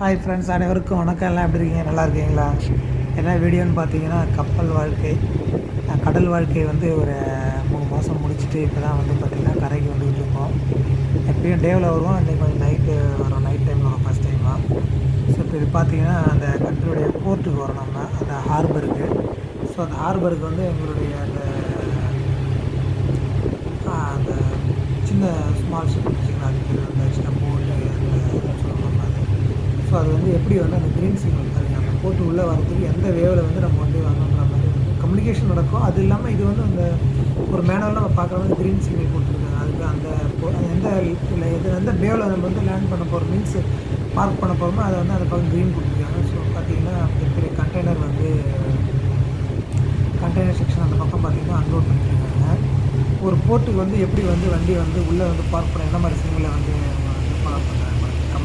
Hi friends அனைவருக்கும் வணக்கம் எல்லாம் எப்படி இருக்கீங்க? நல்லா இருக்கீங்களா? என்ன வீடியோன்னு பார்த்தீங்கன்னா கப்பல் வாழ்க்கை. கடல் வாழ்க்கை வந்து ஒரு மூணு மாதம் முடிச்சுட்டு இப்போ தான் வந்து பார்த்திங்கன்னா கரைக்கு வந்துகிட்டு இருக்கோம். எப்பயும் டேவில் வருவோம் இன்றைக்கி கொஞ்சம் நைட்டு வரும் நைட் டைமில் வரும் ஃபஸ்ட் டைமாக ஸோ இப்போ இது பார்த்தீங்கன்னா அந்த கண்ட்ரியுடைய போர்ட்டுக்கு வரோம் நம்ம. அந்த ஹார்பருக்கு ஸோ அந்த ஹார்பருக்கு வந்து எங்களுடைய அந்த ஆஹ் அந்த சின்ன ஸ்மால் ஷிப் வச்சுக்கலாம் அதுக்கு அந்த சின்ன போட்டு அந்த சொல்லணும் அது அது வந்து எப்படி வந்து அந்த க்ரீன் சிக்னல் பாருங்க அந்த போட்டு உள்ளே வரதுக்கு எந்த வேவில் வந்து நம்ம வந்து வரணுன்ற மாதிரி கம்யூனிகேஷன் நடக்கும். அது இல்லாமல் இது வந்து அந்த ஒரு மேனுவலில் நம்ம பார்க்குற மாதிரி க்ரீன் சிக்னல் போட்டிருக்காங்க. அதுக்கு அந்த அது எந்த இல்லை எது எந்த வேவில் நம்ம வந்து லேண்ட் பண்ண போகிறோம் மீன்ஸ் பார்க் பண்ண போகிறோமோ அதை வந்து அந்த பக்கம் க்ரீன் கொடுத்துருக்காங்க. ஸோ பார்த்தீங்கன்னா பெரிய கண்டெய்னர் வந்து கண்டெய்னர் செக்ஷன் அந்த பக்கம் பார்த்தீங்கன்னா அன்லோட் பண்ணியிருக்காங்க ஒரு போர்ட்டுக்கு வந்து எப்படி வந்து வண்டி வந்து உள்ளே வந்து பார்க் பண்ண என்ன மாதிரி சிங்கில் வந்து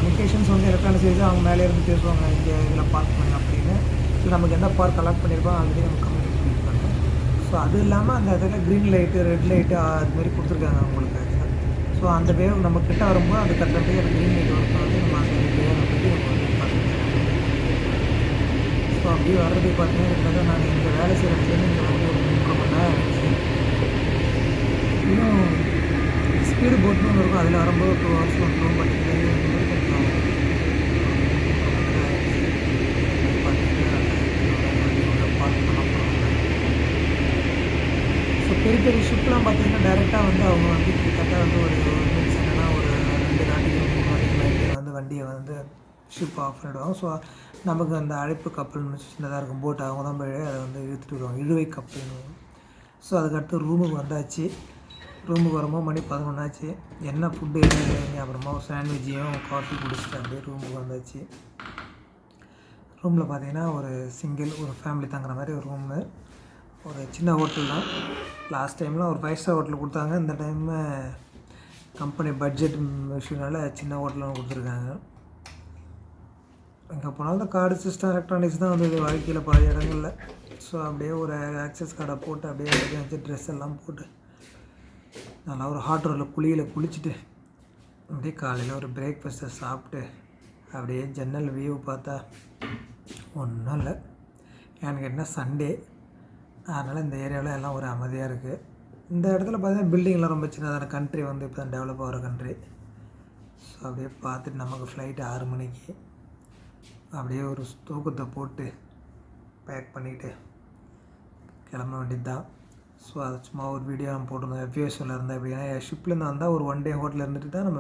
பண்ணுறாங்க வந்து எலக்ட்ரானிக் சைஸ் அவங்க மேலே இருந்து பேசுவாங்க இங்கே இதில் பார்க் பண்ணு அப்படின்னு. ஸோ நமக்கு எந்த பார்க் அலாட் பண்ணியிருக்கோம் ஆல்ரெடி நம்ம கம்யூனிகேட் பண்ணியிருக்காங்க. ஸோ அது இல்லாமல் அந்த இதில் க்ரீன் லைட்டு ரெட் லைட்டு அது மாதிரி கொடுத்துருக்காங்க அவங்களுக்கு. ஸோ அந்த வேவ் நம்ம கிட்ட வரும்போது அது கட்டுறதுக்கு அந்த க்ரீன் லைட் வரப்போ வந்து நம்ம அந்த வேவ் பற்றி நம்ம வந்து பார்த்துக்கலாம். ஸோ அப்படியே வர்றது பார்த்தீங்கன்னா கிட்டத்தட்ட நாங்கள் இந்த வேலை செய்கிற இடத்துலேருந்து இங்கே வந்து ஒரு மூன்றரை மணி நேரம் ஆயிடுச்சு. இன்னும் ஸ்பீடு போட்னு இருக்கும். அதில் வரும்போது டூ ஹவர்ஸ் வந்துடும் பட் இந்த இது வந்து கொஞ்சம் பார்க் பண்ண போகிறாங்க ஸோ பெரிய பெரிய ஷிப்லாம் பார்த்தீங்கன்னா டேரெக்டாக வந்து அவங்க வந்து கிட்டத்தட்ட வந்து ஒரு மீன்ஸ் ஒரு ரெண்டு நாட்டுக்கு மூணு நாட்டுக்கு வந்து வண்டியை வந்து ஷிப் ஆஃப் பண்ணிவிடுவாங்க ஸோ நமக்கு அந்த அழைப்பு கப்பல்னு சின்னதாக இருக்கும். போட் அவங்க தான் போய் அதை வந்து இழுத்துட்டு வருவாங்க. இழுவை கப்பல்னு ஸோ அதுக்கடுத்து ரூமுக்கு வந்தாச்சு. ரூமுக்கு வரும்போது மணி பதினொன்றாச்சு என்ன ஃபுட்டு இல்லைங்க அப்புறமா ஒரு சாண்ட்விட்சையும் காஃபி குடிச்சிட்டு அப்படியே ரூமுக்கு வந்தாச்சு. ரூமில் பார்த்தீங்கன்னா ஒரு சிங்கிள் ஒரு ஃபேமிலி தங்குற மாதிரி ஒரு ரூமு ஒரு சின்ன ஹோட்டல் தான். லாஸ்ட் டைம்லாம் ஒரு ஃபைவ் ஸ்டார் ஹோட்டல் கொடுத்தாங்க. இந்த டைம் கம்பெனி பட்ஜெட் விஷயனால சின்ன ஹோட்டலாக கொடுத்துருக்காங்க. எங்கே போனாலும் இந்த கார்டு சிஸ்டம் எலக்ட்ரானிக்ஸ் தான் வந்து வாழ்க்கையில் பல இடங்களில். ஸோ அப்படியே ஒரு ஆக்சஸ் கார்டை போட்டு அப்படியே வெளியே வச்சு ட்ரெஸ் எல்லாம் போட்டு நல்லா ஒரு ஹாட் ரோலில் குளியில் குளிச்சுட்டு அப்படியே காலையில் ஒரு பிரேக்ஃபாஸ்ட்டை சாப்பிட்டு அப்படியே ஜன்னல் வியூ பார்த்தா ஒன்றும் இல்லை. எனக்கு என்ன சண்டே அதனால் இந்த ஏரியாவில் எல்லாம் ஒரு அமைதியாக இருக்குது இந்த இடத்துல பார்த்தீங்கன்னா பில்டிங்லாம் ரொம்ப சின்னதான கண்ட்ரி வந்து இப்போ தான் டெவலப் ஆகிற கண்ட்ரி ஸோ அப்படியே பார்த்துட்டு நமக்கு ஃப்ளைட்டு ஆறு மணிக்கு அப்படியே ஒரு தூக்கத்தை போட்டு பேக் பண்ணிக்கிட்டு கிளம்ப வேண்டியது தான் ஸோ அது சும்மா ஒரு வீடியோ நம்ம போட்டிருந்தோம். எஃப்யூஎஸ்ல இருந்தால் எப்படின்னா ஷிப்லேருந்து வந்தால் ஒரு ஒன் டே ஹோட்டலில் இருந்துட்டு தான் நம்ம